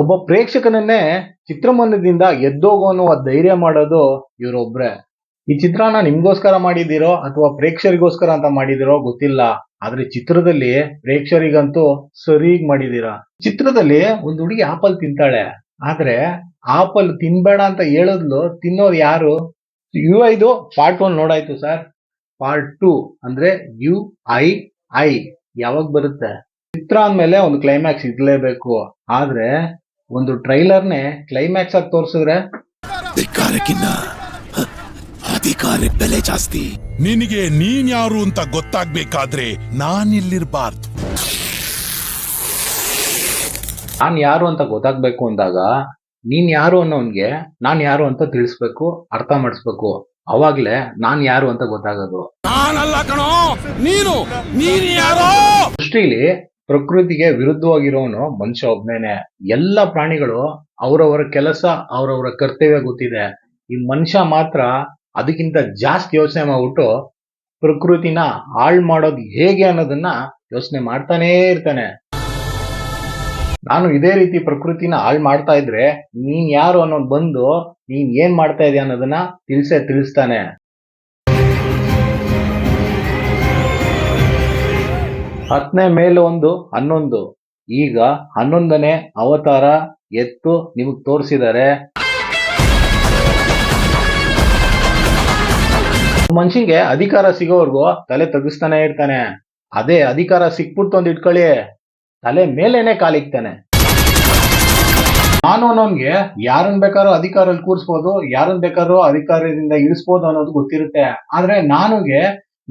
ಒಬ್ಬ ಪ್ರೇಕ್ಷಕನನ್ನೇ ಚಿತ್ರಮಂದಿರದಿಂದ ಎದ್ದೋಗೋ ಅನ್ನುವ ಧೈರ್ಯ ಮಾಡೋದು ಇವರೊಬ್ರೆ. ಈ ಚಿತ್ರನ ನಿಮ್ಗೋಸ್ಕರ ಮಾಡಿದಿರೋ ಅಥವಾ ಪ್ರೇಕ್ಷರಿಗೋಸ್ಕರ ಅಂತ ಮಾಡಿದಿರೋ ಗೊತ್ತಿಲ್ಲ. ಆದ್ರೆ ಚಿತ್ರದಲ್ಲಿ ಪ್ರೇಕ್ಷರಿಗಂತೂ ಸರಿಗ್ ಮಾಡಿದೀರ ಚಿತ್ರದಲ್ಲಿ ಒಂದು ಹುಡುಗಿ ಆಪಲ್ ತಿಂತಾಳೆ. ಆದ್ರೆ ಆಪಲ್ ತಿನ್ಬೇಡ ಅಂತ ಹೇಳಿದ್ಲು ತಿನ್ನೋರು ಯಾರು? ಯು ಐದು ಪಾರ್ಟ್ ಒನ್ ನೋಡಾಯ್ತು ಸರ್. ಪಾರ್ಟ್ ಟು ಅಂದ್ರೆ ಯು ಐ ಐ ಯಾವಾಗ ಬರುತ್ತೆ? ಚಿತ್ರ ಅಂದ್ಮೇಲೆ ಒಂದು ಕ್ಲೈಮ್ಯಾಕ್ಸ್ ಇರ್ಲೇಬೇಕು. ಆದ್ರೆ ಒಂದು ಟ್ರೈಲರ್ನೇ ಕ್ಲೈಮ್ಯಾಕ್ಸ್ ಆಗಿ ತೋರಿಸಿದ್ರೆ ಅಧಿಕಾರಕ್ಕಿನ್ನ ಅಧಿಕಾರ ಬೆಲೆ ಜಾಸ್ತಿ. ನಿನಗೆ ನೀನ್ ಯಾರು ಅಂತ ಗೊತ್ತಾಗ್ಬೇಕಾದ್ರೆ ನಾನಿಲ್ಲಿರ್ಬಾರ್ದು. ನಾನ್ ಯಾರು ಅಂತ ಗೊತ್ತಾಗ್ಬೇಕು ಅಂದಾಗ ನೀನ್ ಯಾರು ಅನ್ನೋನ್ಗೆ ನಾನ್ ಯಾರು ಅಂತ ತಿಳಿಸ್ಬೇಕು ಅರ್ಥ ಮಾಡಿಸ್ಬೇಕು. ಅವಾಗ್ಲೇ ನಾನ್ ಯಾರು ಅಂತ ಗೊತ್ತಾಗೋದು. ನಾನಲ್ಲ ಕಣೋ ನೀನು ನೀನ್ ಯಾರೋ? ದೃಷ್ಟಿಲಿ ಪ್ರಕೃತಿಗೆ ವಿರುದ್ಧವಾಗಿರೋನು ಮನುಷ್ಯ ಒಬ್ನೇನೆ. ಎಲ್ಲ ಪ್ರಾಣಿಗಳು ಅವರವರ ಕೆಲಸ, ಅವರವರ ಕರ್ತವ್ಯ ಗೊತ್ತಿದೆ. ಈ ಮನುಷ್ಯ ಮಾತ್ರ ಅದಕ್ಕಿಂತ ಜಾಸ್ತಿ ಯೋಚನೆ ಮಾಡ್ಬಿಟ್ಟು ಪ್ರಕೃತಿನ ಹಾಳ್ ಮಾಡೋದು ಹೇಗೆ ಅನ್ನೋದನ್ನ ಯೋಚನೆ ಮಾಡ್ತಾನೇ ಇರ್ತಾನೆ. ನಾನು ಇದೇ ರೀತಿ ಪ್ರಕೃತಿನ ಹಾಳ್ ಮಾಡ್ತಾ ಇದ್ರೆ ನೀನ್ ಯಾರು ಅನ್ನೋದು ಬಂದು ನೀನ್ ಏನ್ ಮಾಡ್ತಾ ಇದೀಯ ಅನ್ನೋದನ್ನ ತಿಳಿಸೇ ತಿಳಿಸ್ತಾನೆ. ಹತ್ತನೇ ಮೇಲೆ ಒಂದು, ಹನ್ನೊಂದು. ಈಗ ಹನ್ನೊಂದನೇ ಅವತಾರ ಎತ್ತು ನಿಮಗೆ ತೋರಿಸಿದ್ದಾರೆ ಮನುಷ್ಯಂಗೆ ಅಧಿಕಾರ ಸಿಗೋವರೆಗೂ ತಲೆ ತಗ್ಗಿಸ್ತಾನೆ ಇರ್ತಾನೆ. ಅದೇ ಅಧಿಕಾರ ಸಿಕ್ಬಿಡ್ತು ಅಂತ ಇಟ್ಕೊಳ್ಳಿ. ತಲೆ ಮೇಲೇನೆ ಕಾಲಿಕ್ತಾನೆ ನಾನು ಅನ್ನೋನ್ಗೆ ಯಾರನ್ ಬೇಕಾದ್ರೂ ಅಧಿಕಾರಲ್ಲಿ ಕೂರಿಸ್ಬೋದು, ಯಾರನ್ ಬೇಕಾದ್ರೂ ಅಧಿಕಾರದಿಂದ ಇಳಿಸ್ಬೋದು ಅನ್ನೋದು ಗೊತ್ತಿರುತ್ತೆ. ಆದ್ರೆ ನಾನುಗೆ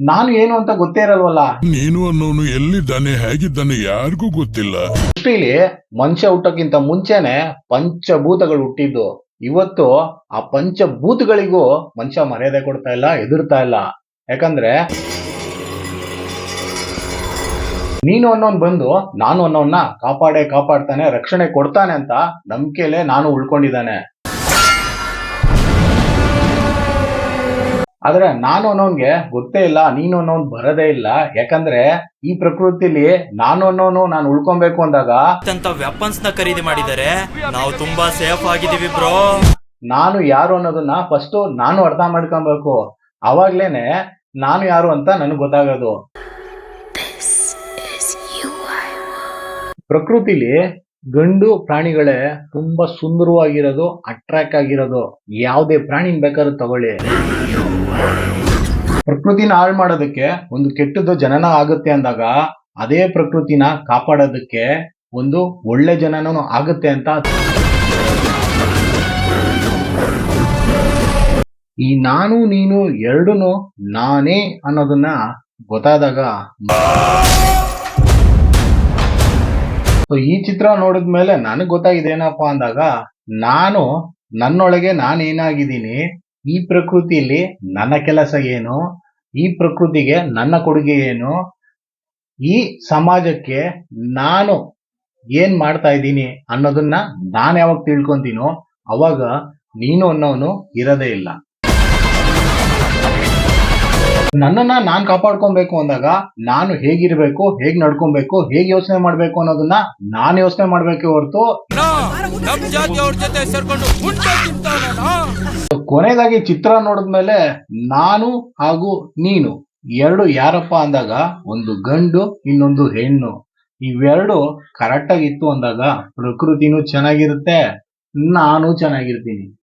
ನಾನು ಏನು ಅಂತ ಗೊತ್ತೇ ಇರಲ್ವಲ್ಲ? ನೀನು ಅನ್ನೋನು ಎಲ್ಲಿದ್ದಾನೆ ಹೇಗಿದ್ದಾನೆ ಯಾರಿಗೂ ಗೊತ್ತಿಲ್ಲ. ಸೃಷ್ಟಿಲಿ ಮನುಷ್ಯ ಹುಟ್ಟಕ್ಕಿಂತ ಮುಂಚೆನೆ ಪಂಚಭೂತಗಳು ಹುಟ್ಟಿದ್ದು. ಇವತ್ತು ಆ ಪಂಚಭೂತಗಳಿಗೂ ಮನುಷ್ಯ ಮರ್ಯಾದೆ ಕೊಡ್ತಾ ಇಲ್ಲ ಎದುರ್ತಾ ಇಲ್ಲ. ಯಾಕಂದ್ರೆ ನೀನು ಅನ್ನೋನ್ ಬಂದು ನಾನು ಅನ್ನೋನ್ನ ಕಾಪಾಡೇ ಕಾಪಾಡ್ತಾನೆ ರಕ್ಷಣೆ ಕೊಡ್ತಾನೆ ಅಂತ ನಂಬಿಕೆಲೆ ನಾನು ಉಳ್ಕೊಂಡಿದ್ದಾನೆ. ಆದ್ರೆ ನಾನು ಅನ್ನೋನ್ಗೆ ಗೊತ್ತೇ ಇಲ್ಲ ನೀನು ಅನ್ನೋನ್ ಬರದೇ ಇಲ್ಲ. ಯಾಕಂದ್ರೆ ಈ ಪ್ರಕೃತಿಲಿ ನಾನು ಅನ್ನೋನು ನಾನು ಉಳ್ಕೊಬೇಕು ಅಂದಾಗ ಅಂತ ವೆಪನ್ಸ್ನ ಖರೀದಿ ಮಾಡಿದರೆ ನಾವು ತುಂಬಾ ಸೇಫ್ ಆಗಿದೀವಿ ಬ್ರೋ ನಾನು ಯಾರು ಅನ್ನೋದನ್ನ ಫಸ್ಟ್ ನಾನು ಅರ್ಥ ಮಾಡ್ಕೊಬೇಕು. ಅವಾಗ್ಲೇನೆ ನಾನು ಯಾರು ಅಂತ ನನಗೆ ಗೊತ್ತಾಗೋದು. ಪ್ರಕೃತಿಲಿ ಗಂಡು ಪ್ರಾಣಿಗಳೇ ತುಂಬಾ ಸುಂದರವಾಗಿರೋದು ಅಟ್ರಾಕ್ಟ್ ಆಗಿರೋದು. ಯಾವುದೇ ಪ್ರಾಣಿನ ಬೇಕಾದ್ರೂ ತಗೊಳ್ಳಿ. ಪ್ರಕೃತಿನ ಹಾಳು ಮಾಡೋದಕ್ಕೆ ಒಂದು ಕೆಟ್ಟದ್ದು ಜನನ ಆಗುತ್ತೆ ಅಂದಾಗ ಅದೇ ಪ್ರಕೃತಿನ ಕಾಪಾಡೋದಕ್ಕೆ ಒಂದು ಒಳ್ಳೆ ಜನನೂ ಆಗುತ್ತೆ ಅಂತ ಈ ನಾನು, ನೀನು ಎರಡೂ ನಾನೇ ಅನ್ನೋದನ್ನ ಗೊತ್ತಾದಾಗ ಈ ಚಿತ್ರ ನೋಡಿದ್ಮೇಲೆ ನನಗೆ ಗೊತ್ತಾಗಿದೆ ಏನಪ್ಪಾ ಅಂದಾಗ ನಾನು ನನ್ನೊಳಗೆ ನಾನು ಏನಾಗಿದ್ದೀನಿ ಈ ಪ್ರಕೃತಿಯಲ್ಲಿ ನನ್ನ ಕೆಲಸ ಏನು? ಈ ಪ್ರಕೃತಿಗೆ ನನ್ನ ಕೊಡುಗೆ ಏನು? ಈ ಸಮಾಜಕ್ಕೆ ನಾನು ಏನ್ ಮಾಡ್ತಾ ಇದ್ದೀನಿ ಅನ್ನೋದನ್ನ ನಾನು ಯಾವಾಗ ತಿಳ್ಕೊಂತೀನೋ ಅವಾಗ ನೀನು ಅನ್ನೋನು ಇರೋದೇ ಇಲ್ಲ. ನನ್ನನ್ನ ನಾನ್ ಕಾಪಾಡ್ಕೊಬೇಕು ಅಂದಾಗ ನಾನು ಹೇಗಿರ್ಬೇಕು, ಹೇಗ್ ನಡ್ಕೊಬೇಕು, ಹೇಗ್ ಯೋಚನೆ ಮಾಡ್ಬೇಕು ಅನ್ನೋದನ್ನ ನಾನ್ ಯೋಚನೆ ಮಾಡ್ಬೇಕೆ ಹೊರತು ಕೊನೆಯದಾಗಿ ಚಿತ್ರ ನೋಡಿದ್ಮೇಲೆ ನಾನು ಹಾಗೂ ನೀನು ಎರಡು ಯಾರಪ್ಪ ಅಂದಾಗ ಒಂದು ಗಂಡು, ಇನ್ನೊಂದು ಹೆಣ್ಣು. ಇವೆರಡು ಕರೆಕ್ಟ್ ಆಗಿತ್ತು ಅಂದಾಗ ಪ್ರಕೃತಿನೂ ಚೆನ್ನಾಗಿರುತ್ತೆ, ನಾನು ಚೆನ್ನಾಗಿರ್ತೀನಿ.